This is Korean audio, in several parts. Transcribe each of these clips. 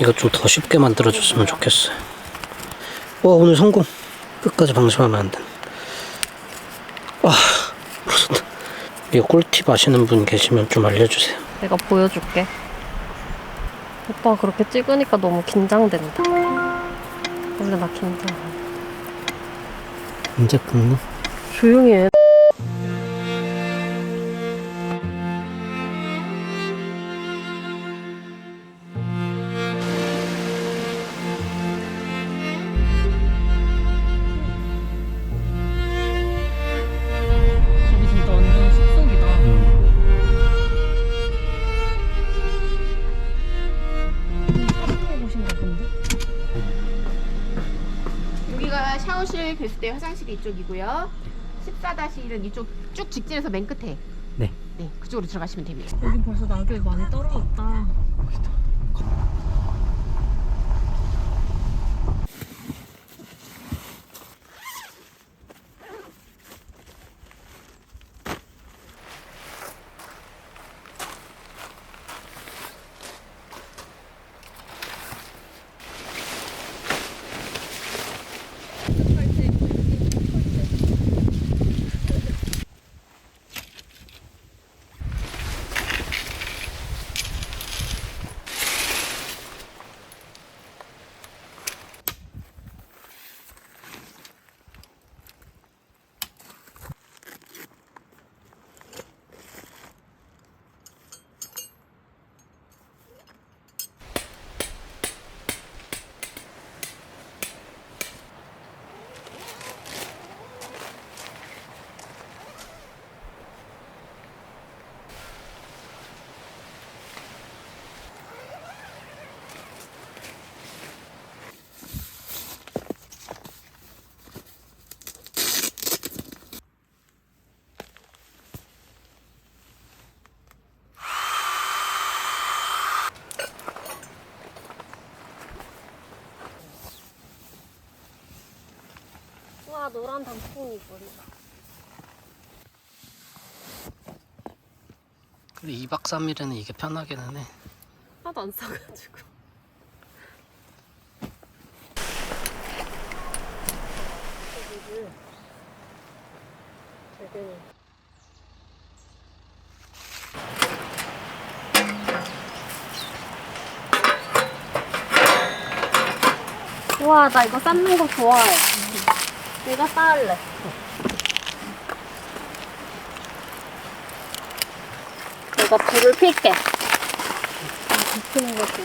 이거 좀더 쉽게 만들어줬으면 좋겠어요. 와 오늘 성공. 끝까지 방심하면 안 돼. 아 무섭다. 이거 꿀팁 아시는 분 계시면 좀 알려주세요. 내가 보여줄게. 오빠 그렇게 찍으니까 너무 긴장된다. 원래 나 긴장. 언제 끊나? 조용히 해. 배수대 화장실이 이쪽이고요. 14-1은 이쪽 쭉 직진해서 맨 끝에. 네. 네, 그쪽으로 들어가시면 됩니다. 여기 벌써 낙엽이 많이 떨어졌다. 와 노란 단풍이 보인다. 근데 2박 3일에는 이게 편하기는 해. 하나도 안 싸가지고. 되게 우와 나 이거 삶는 거 좋아해 내가 쌓을래 내가 불을 필게 붙이는 거지.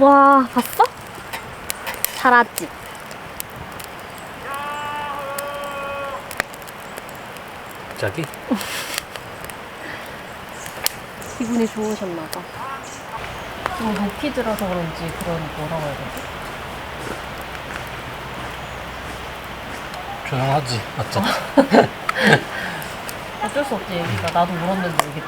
와, 봤어? 잘하지? 갑자기? 기분이 좋으셨나봐. 좀 높이 들어서 그런지 그런 뭐라고 해야 되지? 조용하지, 맞죠? 어쩔 수 없지 얘기가 나도 물었는데 모르겠지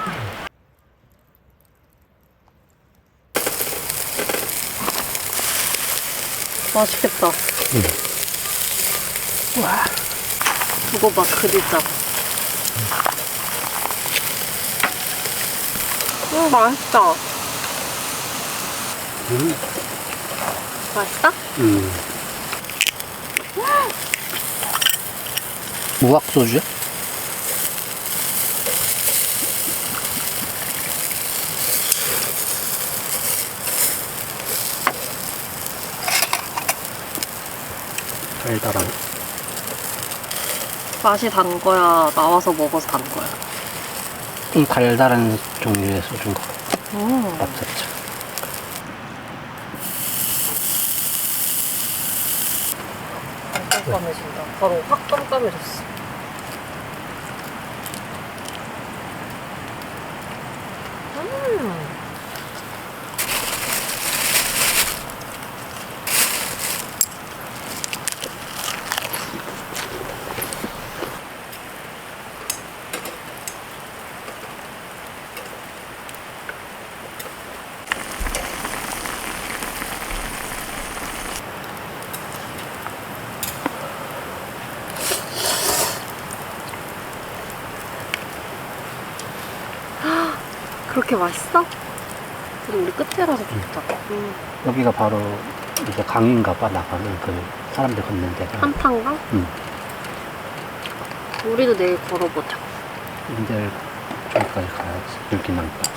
맛있겠다. 와, 그거 봐, 그리자. 음, 맛있다. 음. 맛있다? 음. 무악 소주야? 달달한. 맛이 단 거야? 나와서 먹어서 단 거야? 좀 달달한 종류의 소주인 것 같아. 음. 맛 자체. 깜깜해진다 바로 확 깜깜해졌어 그렇게 맛있어? 그럼 우리 끝에라서 좋다. 음. 여기가 바로 이제 강인가 봐 나가는 그 사람들 걷는 데가 한탄강? 응. 우리도 내일 걸어보자. 근데 저기까지 가야지 불기낭까지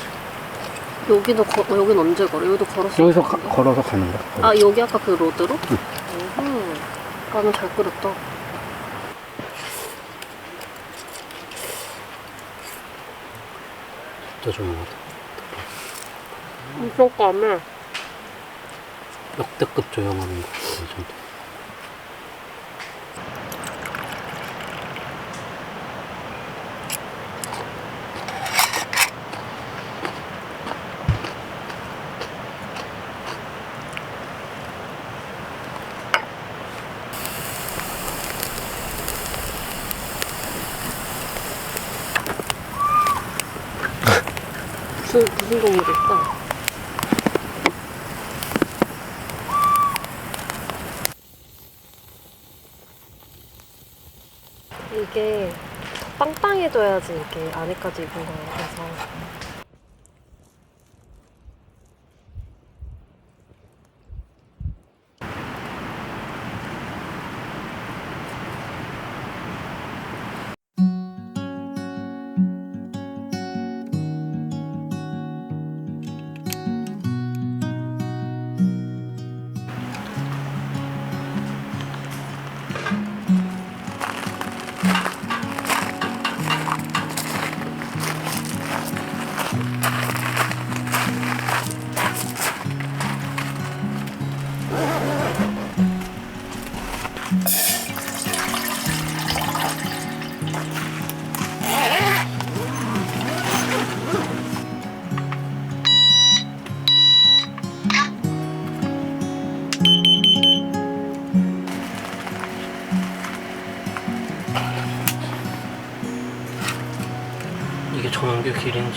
여기도 거, 어, 여긴 언제 걸어? 여기도 걸었어. 여기서 가- 걸어서 가는 거야 아 여기 아까 그 로드로? 응. 음. 라면 잘 끓였다. 또좀 엄청 까매. 역대급 조용한 거 같아 이 정도 무슨 무슨 동물일까? 이게 빵빵해져야지 이게 안에까지 입은. 그래서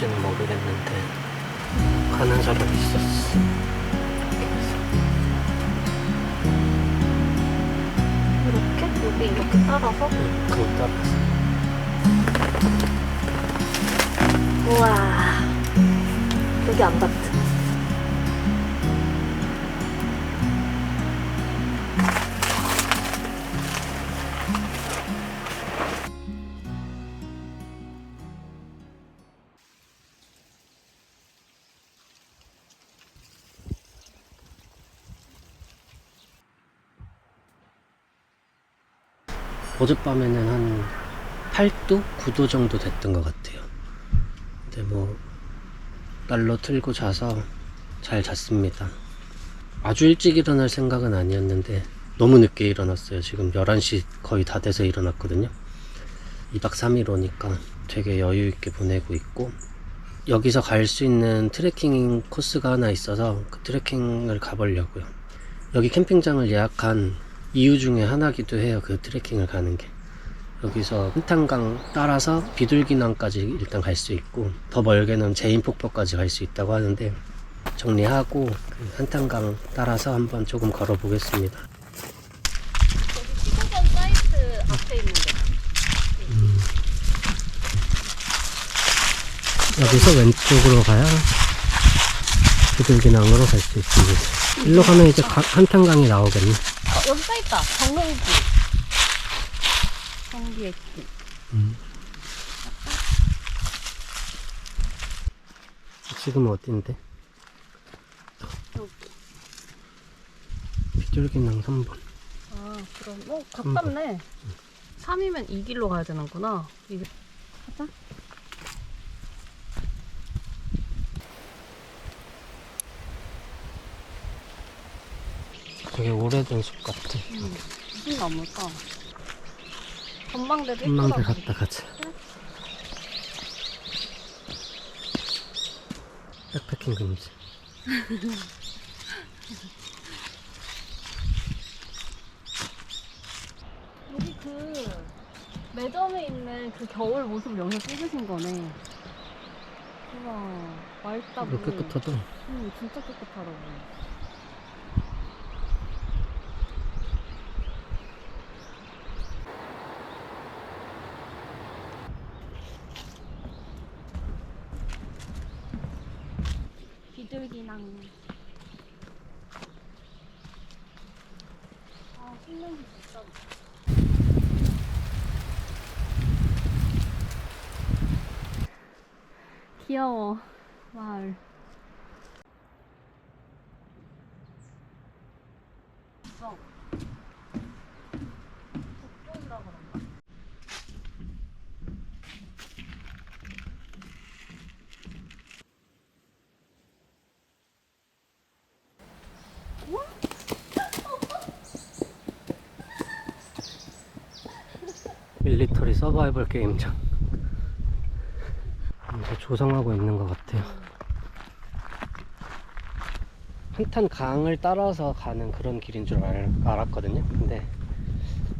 길인지는 모르겠는데 가는 사람이 있었어. 이렇게? 여기 이렇게 따라서? 응, 그거 따라서. 우와. 여기 안 닿지? 어젯밤에는 한 8도? 9도 정도 됐던 것 같아요. 근데 뭐, 날로 틀고 자서 잘 잤습니다. 아주 일찍 일어날 생각은 아니었는데, 너무 늦게 일어났어요. 지금 11시 거의 다 돼서 일어났거든요. 2박 3일 오니까 되게 여유있게 보내고 있고, 여기서 갈 수 있는 트레킹 코스가 하나 있어서 그 트레킹을 가보려고요. 여기 캠핑장을 예약한 이유 중에 하나기도 해요. 그 트레킹을 가는 게. 여기서 한탄강 따라서 비둘기낭까지 일단 갈 수 있고 더 멀게는 제인폭포까지 갈 수 있다고 하는데 정리하고 그 한탄강 따라서 한번 조금 걸어 보겠습니다. 있는데 여기서 왼쪽으로 가야 비둘기낭으로 갈 수 있습니다. 일로 가면 이제 가- 한탄강이 나오겠네. 어, 여기 써있다. 정릉지 정비했지. 지금 어딘데? 여기. 비둘기낭 3번. 아 그럼. 어 가깝네. 3이면 이 길로 가야 되는구나. 이게. 가자 되게 오래된 숲 같아. 무슨 나무일까 전망대도 이쁘다 갔다 가자. 백패킹 금지. 여기 그 매점에 있는 그 겨울 모습을 여기서 찍으신 거네 우와 맑다고 깨끗하다. 응 진짜 깨끗하다고 짱. 아, 신나게 진짜. 귀여워. 마을. 있어. 북쪽이라 그런가? 밀리터리 서바이벌 게임장 이제 조성하고 있는 것 같아요 한탄 강을 따라서 가는 그런 길인 줄 알, 알았거든요 근데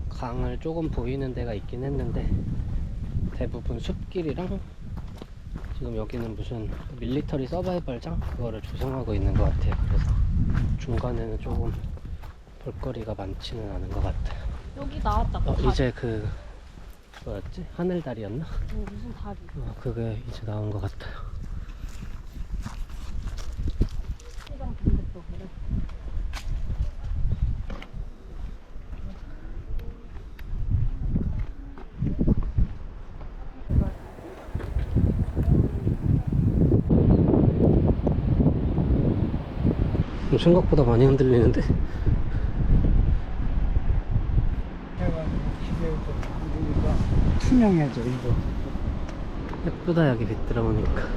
강을 조금 보이는 데가 있긴 했는데 대부분 숲길이랑 지금 여기는 무슨 밀리터리 서바이벌장 그거를 조성하고 있는 것 같아요 그래서 중간에는 조금 볼거리가 많지는 않은 것 같아요 여기 나왔다. 어. 이제 그 뭐였지? 하늘다리였나? 어, 무슨 다리? 어, 그게 이제 나온 것 같아요. 시장 반대쪽으로. 좀 생각보다 많이 흔들리는데? 투명해져 이거 예쁘다 여기 빛 들어오니까.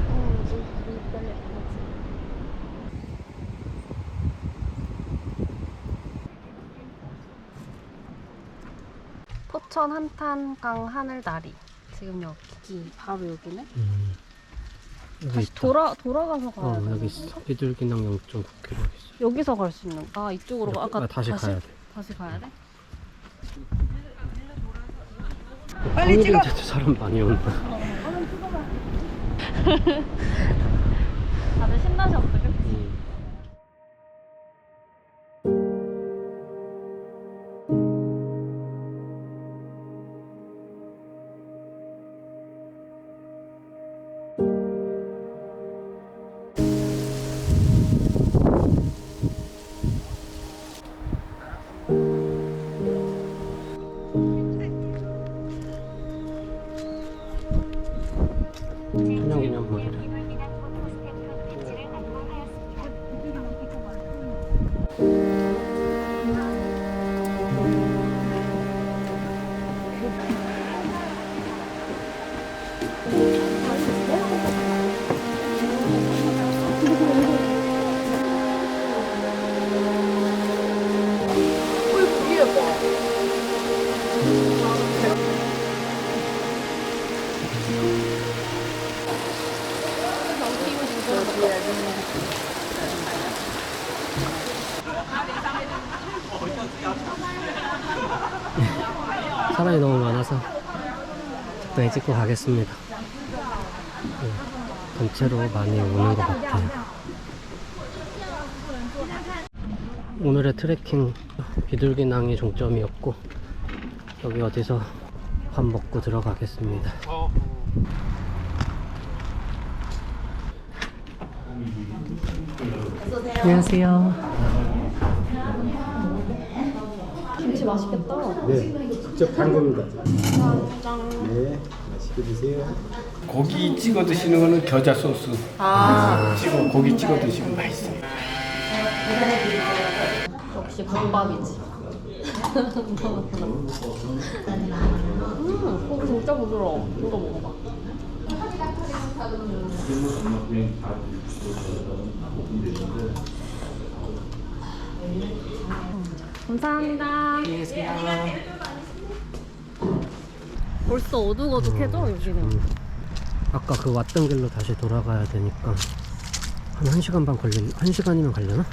포천 한탄강 하늘다리. 지금 여기 바로 여기네. 음. 여기 다시 있다. 돌아 돌아가서 가야 어 돼. 여기 있어. 비둘기낭 0.9km 있어. 여기서 갈 수 있는. 아 이쪽으로 가. 아까 아, 다시, 가야 돼. 다시 가야 돼? 빨리 찍어. 평일인데도 사람 많이 온다. 다들 신나셨어, 그치? 음. 사람 적당히 찍고 가겠습니다. 네, 전체로 많이 오는 것 같아요. 오늘의 트레킹 비둘기낭이 종점이었고 여기 어디서 밥 먹고 들어가겠습니다. 안녕하세요. 김치 맛있겠다. 네 직접 담급니다 네 맛있게 드세요 고기 찍어 드시는 거는 겨자 소스 아 찍어 고기 찍어 드시면 맛있어요 역시 국밥이지. 음, 고기 진짜 부드러워. 이거 먹어봐. 감사합니다. 벌써 어둑어둑해져 여기는. 아까 그 왔던 길로 다시 돌아가야 되니까 한 1시간 반 걸린 1시간이면 걸려나?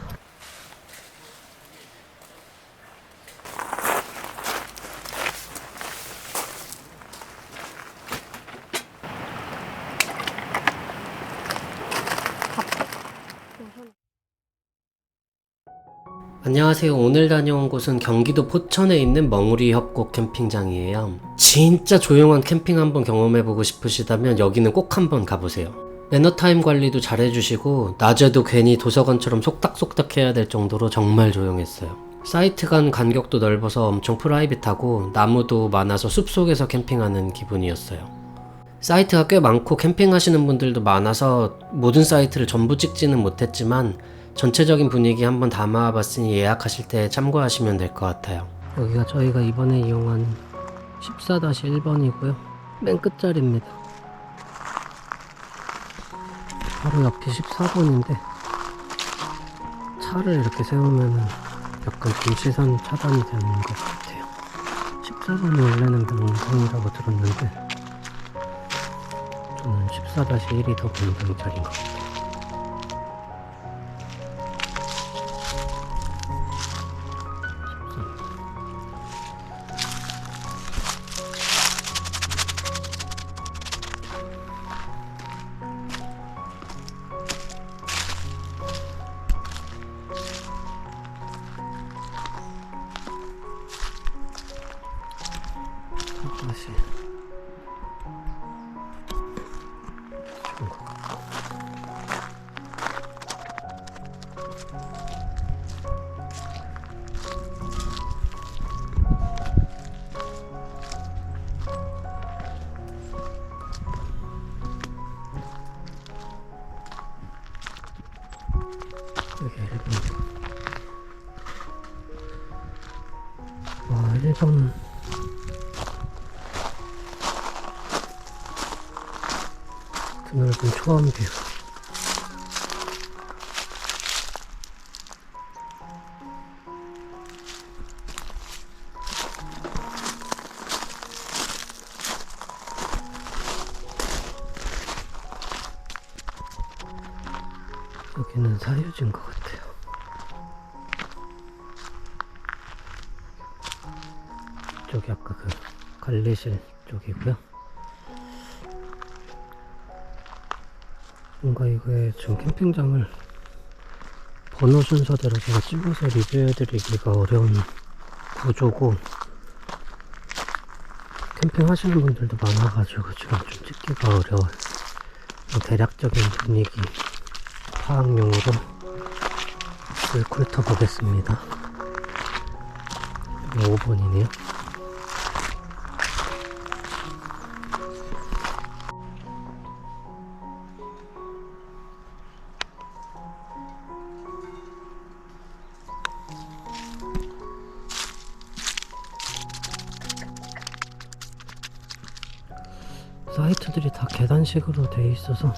안녕하세요. 오늘 다녀온 곳은 경기도 포천에 있는 멍우리 협곡 캠핑장이에요. 진짜 조용한 캠핑 한번 경험해보고 싶으시다면 여기는 꼭 한번 가보세요. 매너타임 관리도 잘해주시고 낮에도 괜히 도서관처럼 속닥속닥 해야 될 정도로 정말 조용했어요. 사이트 간 간격도 넓어서 엄청 프라이빗하고 나무도 많아서 숲속에서 캠핑하는 기분이었어요. 사이트가 꽤 많고 캠핑하시는 분들도 많아서 모든 사이트를 전부 찍지는 못했지만 전체적인 분위기 한번 담아봤으니 예약하실 때 참고하시면 될 것 같아요. 여기가 저희가 이번에 이용한 14-1번이고요. 맨 끝자리입니다. 바로 옆이 14번인데 차를 이렇게 세우면은 약간 좀 시선 차단이 되는 것 같아요. 14번이 원래는 명동이라고 들었는데 저는 14-1이 더 명동 자리인 것 같아요. 다시 드넓은 초원뷰 여기는 사유지인 것 같아요. 저기 아까 그 관리실 쪽이고요 뭔가 이거에 지금 캠핑장을 번호 순서대로 제가 찍어서 리뷰해드리기가 어려운 구조고 캠핑 하시는 분들도 많아가지고 지금 좀 찍기가 어려워요. 뭐 대략적인 분위기 파악용으로 을 훑어보겠습니다. 여기 5번이네요 식으로 돼 있어서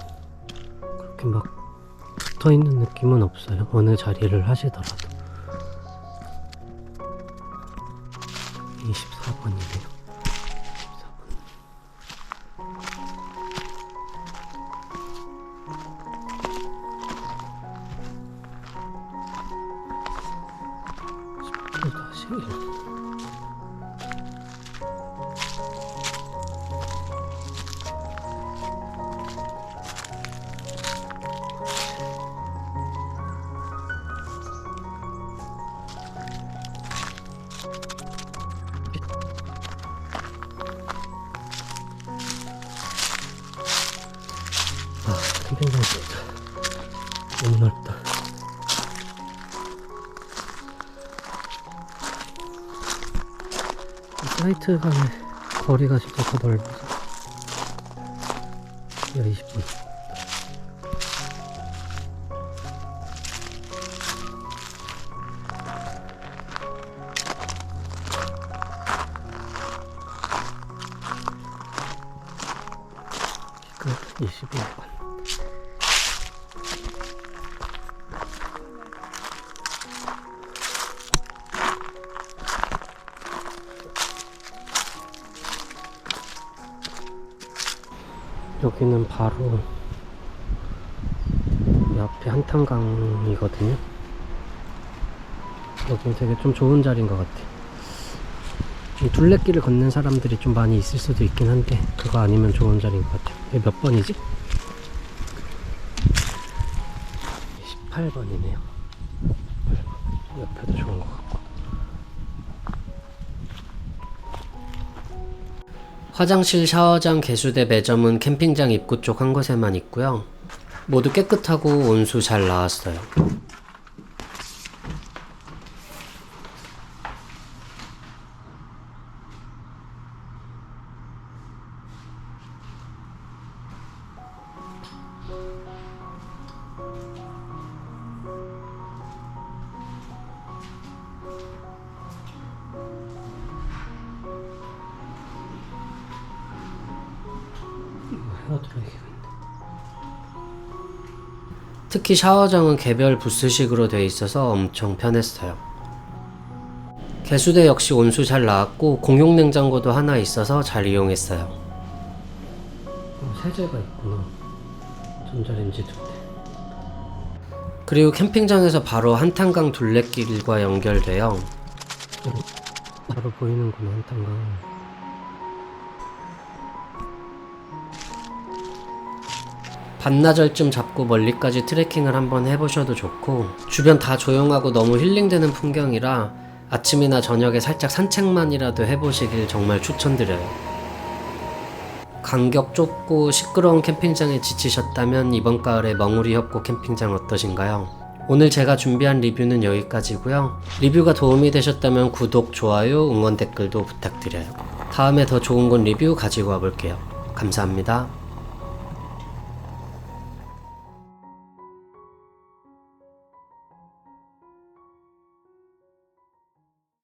그렇게 막 붙어 있는 느낌은 없어요. 어느 자리를 하시더라도. 24번이네요. 24번. 10초 다시 1. 사이트 간의 거리가 진짜 더 넓어서. 야, 20분. 한탄강이거든요. 여기 되게 좀 좋은 자리인 것 같아. 이 둘레길을 걷는 사람들이 좀 많이 있을 수도 있긴 한데 그거 아니면 좋은 자리인 것 같아요. 이게 몇 번이지? 18번이네요. 옆에도 좋은 것 같고. 화장실, 샤워장, 개수대 매점은 캠핑장 입구 쪽 한 곳에만 있고요. 모두 깨끗하고 온수 잘 나왔어요. 특히 샤워장은 개별 부스식으로 되어 있어서 엄청 편했어요. 개수대 역시 온수 잘 나왔고 공용 냉장고도 하나 있어서 잘 이용했어요. 세제가 있구나. 전자레인지 두 대. 그리고 캠핑장에서 바로 한탄강 둘레길과 연결되어 바로 보이는구나 한탄강. 반나절쯤 잡고 멀리까지 트레킹을 한번 해보셔도 좋고 주변 다 조용하고 너무 힐링되는 풍경이라 아침이나 저녁에 살짝 산책만이라도 해보시길 정말 추천드려요. 간격 좁고 시끄러운 캠핑장에 지치셨다면 이번 가을에 멍우리 협곡 캠핑장 어떠신가요? 오늘 제가 준비한 리뷰는 여기까지고요. 리뷰가 도움이 되셨다면 구독, 좋아요, 응원 댓글도 부탁드려요. 다음에 더 좋은 곳 리뷰 가지고 와볼게요. 감사합니다.